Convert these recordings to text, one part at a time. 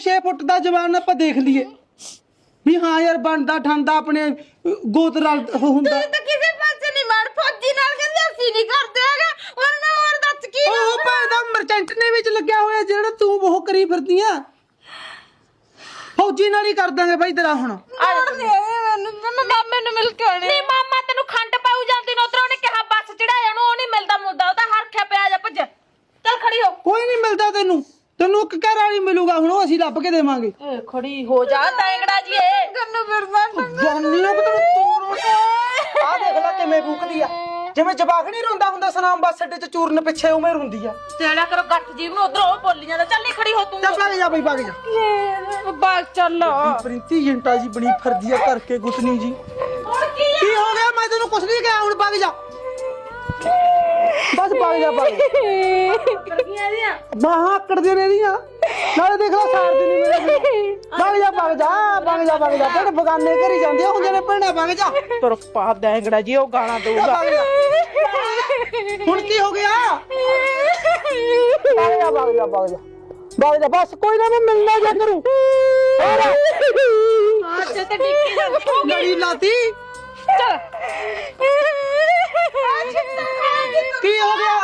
6 ਫੁੱਟ ਦਾ ਜਵਾਨ ਆਪਾਂ ਦੇਖ ਲਈਏ। ਵੀ ਹਾਂ ਯਾਰ ਬਣਦਾ ਠੰਡਾ ਆਪਣੇ ਗੋਤ ਉਹ ਹੁੰਦਾ। ਤੂੰ ਤਾਂ ਕਿਸੇ ਪਾਸੇ ਨਹੀਂ ਮੜ ਫੌਜੀ ਨਾਲ ਕਹਿੰਦੇ ਅਸੀਂ ਨਹੀਂ ਕਰਦੇ ਹੈਗੇ ਹੋਰ ਮੈਂ ਹੋਰ ਦੱਸ ਕੀ ਉਹ ਭਾਵੇਂ ਮਰਚੈਂਟ ਨੇ ਵਿੱਚ ਲੱਗਿਆ ਹੋਇਆ ਜਿਹੜਾ ਤੂੰ ਉਹ ਕਰੀ ਫਿਰਦੀ ਆ। ਫੌਜੀ ਨਾਲ ਹੀ ਕਰ ਦਾਂਗੇ ਬਾਈ ਤੇਰਾ ਹੁਣ। ਮੈਨੂੰ ਨੂੰ ਮਿਲ ਕੇ ਆਉਣੀ ਨਹੀਂ ਮਾਮਾ ਤੈਨੂੰ ਖੰਡ ਪਾਉ ਜਾਂਦੀ ਨੂੰ ਉਧਰੋਂ ਨੇ ਕਿਹਾ ਬੱਸ ਚੜਾਇਆ ਨੂੰ ਉਹ ਨਹੀਂ ਮਿਲਦਾ ਮੁੱਦਾ ਉਹ ਤਾਂ ਹਰਖਿਆ ਪਿਆ ਜਾ ਭੱਜ ਚੱਲ ਖੜੀ ਹੋ ਕੋਈ ਨਹੀਂ ਮਿਲਦਾ ਤੈਨੂੰ ਇੱਕ ਘਰ ਵਾਲੀ ਮਿਲੂਗਾ ਹੁਣ ਉਹ ਅਸੀਂ ਲੱਭ ਕੇ ਦੇਵਾਂਗੇ। ਏ, ਖੜੀ ਹੋ ਜਾ ਤੈਂਗੜਾ ਜੀ ਏ। ਕੰਨੂ ਫਿਰਦਾ ਜਾਨੀ ਉਹ ਤੈਨੂੰ ਤੂੰ ਆ ਦੇਖ ਲੈ ਕਿਵੇਂ ਫੂਕਦੀ ਆ। ਜਿਵੇਂ ਜਵਾਕ ਨਹੀਂ ਰੋਂਦਾ ਹੁੰਦਾ ਸਨਾਮ ਬੱਸ ਅੱਡੇ 'ਚ ਚੂਰਨ ਪਿੱਛੇ ਉਵੇਂ ਰੋਂਦੀ ਆ। ਤੇੜਾ ਕਰੋ ਗੱਠ ਜੀਵ ਨੂੰ ਉਧਰੋਂ ਉਹ ਬੋਲੀ ਜਾਂਦਾ। ਚੱਲ ਨਹੀਂ ਖੜੀ ਹੋ ਤੂੰ। ਚੱਲ ਭਾਗ ਜਾ ਬਈ ਭਾਗ ਜਾ। ਬਾਗ ਚੱਲ। ਪ੍ਰਿੰਤੀ ਜੰਟਾ ਜੀ ਬਣੀ ਫਰਦੀ ਆ ਕਰਕੇ ਗੁੱਤਨੀ ਜੀ। ਹੁਣ ਕੀ ਕੀ ਹੋ ਗਿਆ? ਮੈਂ ਤੈਨੂੰ ਕੁਛ ਨਹੀਂ ਕਿਹਾ ਹੁਣ ਭਾਗ ਜਾ। ਬਸ ਭਾਗ ਜਾ ਭਾਗ ਗਈਆਂ ਦੀਆਂ ਬਾਹਾਂ ਆਕੜਦੇ ਨੇ ਇਹਦੀਆਂ। ਨਾਲੇ ਦੇਖ ਲੈ ਸਾਰ ਦੀ ਨਹੀਂ ਮੇਰੇ ਭਾਗ ਜਾ ਭਾਗ ਜਾ ਭਾਗ ਜਾ ਭਾਗ ਜਾ। ਤੇਰੇ ਬਗਾਨੇ ਘਰੀ ਜਾਂਦੇ ਹੁੰਦੇ ਨੇ ਭੈਣੇ ਭਾਗ ਜਾ। ਤੁਰ ਪਾ ਦੇਂਗੜਾ ਜੀ ਉਹ ਗਾਣਾ ਜਾ। ਹੁਣ ਕੀ ਹੋ ਗਿਆ? ਭਾਗ ਜਾ ਭਾਗ ਜਾ ਭਾਗ ਜਾ। ਭਾਗ ਜਾ ਬਸ ਕੋਈ ਨਾ ਮੈਂ ਮਿਲਣਾ ਜਾ ਕਰੂ। ਹੋਰ ਅੱਜ ਤੇ ਡਿੱਕੀ ਜਾਂਦੀ ਗੜੀ ਲਾਤੀ? ਚੱਲ। ਕੀ ਹੋ ਗਿਆ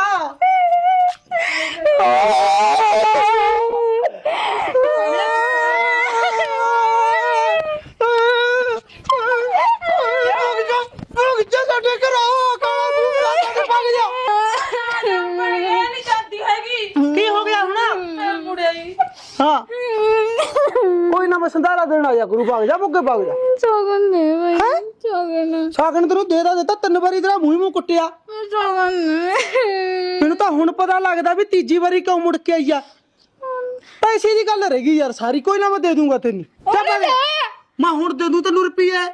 ਸਾਡੇ ਘਰੋਂ ਕਾਲਾ ਬੂਲਾ ਸਾਡੇ ਭੱਗ ਜਾ ਇਹ ਨਹੀਂ ਜਾਂਦੀ ਹੈਗੀ ਕੀ ਹੋ ਗਿਆ ਹੁਣ ਮੁੜਿਆ ਹੀ। ਹਾਂ ਕੋਈ ਨਾ ਮੈਂ ਸੰਧਾਰਾ ਦੇਣ ਆ ਜਾ ਗੁਰੂ ਭਾਗ ਜਾ ਮੁੱਗੇ ਭਾਗ ਜਾ। ਚੋਗਨ ਨੇ ਭਾਈ ਚੋਗਨ ਸਾਗਣ ਤੈਨੂੰ ਦੇ ਦਾ ਦਿੱਤਾ ਤਿੰਨ ਵਾਰੀ ਤੇਰਾ ਮੂੰਹ ਹੀ ਮੂੰਹ ਕੁੱਟਿਆ। ਚੋਗਨ ਨੇ ਮੈਨੂੰ ਤਾਂ ਹੁਣ ਪਤਾ ਲੱਗਦਾ ਵੀ ਤੀਜੀ ਵਾਰੀ ਕਿਉਂ ਮੁੜ ਕੇ ਆਈ ਆ। ਪੈਸੇ ਦੀ ਗੱਲ ਰਹਿ ਗਈ ਯਾਰ ਸਾਰੀ। ਕੋਈ ਨਾ ਮੈਂ ਦੇ ਦੂੰਗਾ ਤੈਨੂੰ। ਚੱਲ ਜਾ। ਮੈਂ ਹੁਣ ਦੇ ਦੂੰ ਤੈਨੂੰ ਰੁਪਈਆ।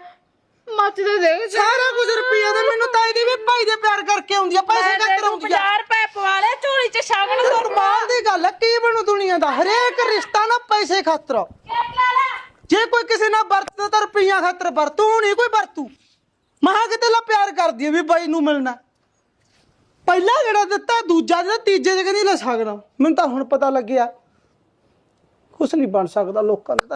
ਮੱਚ ਦੇ ਦੇ। ਸਾਰਾ ਕੁਝ ਰੁਪਈਆ ਦੇ ਮੈਨੂੰ ਤਾਂ ਇਹਦੀ ਵੀ ਭਾਈ ਦੇ ਪਿਆਰ ਕਰਕੇ ਆਉਂਦੀ ਆ। ਪੈਸੇ ਦਾ ਕਰਾਉਂਦੀ ਆ 50 ਰੁਪਏ ਪਵਾ ਲੈ ਝੋਲੀ ਚ ਸ਼ਗਨ ਇਹ ਕਮਾਲ ਦੀ ਗੱਲ ਹੈ ਕੀ ਦਾ, ਹਰੇਕ ਰਿਸ਼ਤਾ ਨਾ ਪੈਸੇ ਖਾਤਰ। ਜੇ ਕੋਈ ਕਿਸੇ ਨਾਲ ਵਰਤਦਾ ਤਾਂ ਰੁਪਈਆ ਖਾਤਰ ਵਰਤੂ ਨਹੀਂ ਕੋਈ ਵਰਤੂ? ਮਹਾ ਕਿਤੇ ਲਾ ਪਿਆਰ ਕਰਦੀ ਹੈ ਵੀ ਬਾਈ ਨੂੰ ਮਿਲਣਾ। ਪਹਿਲਾ ਜਿਹੜਾ ਦਿੱਤਾ, ਦੂਜਾ ਜਿਹੜਾ ਤੀਜੇ ਦੇ ਕਹਿੰਦੀ ਲੈ ਸਕਦਾ। ਮੈਨੂੰ ਤਾਂ ਹੁਣ ਪਤਾ ਲੱਗਿਆ। ਕੁਛ ਨਹੀਂ ਬਣ ਸਕਦਾ ਲੋਕਾਂ ਦਾ। ਤਾਂ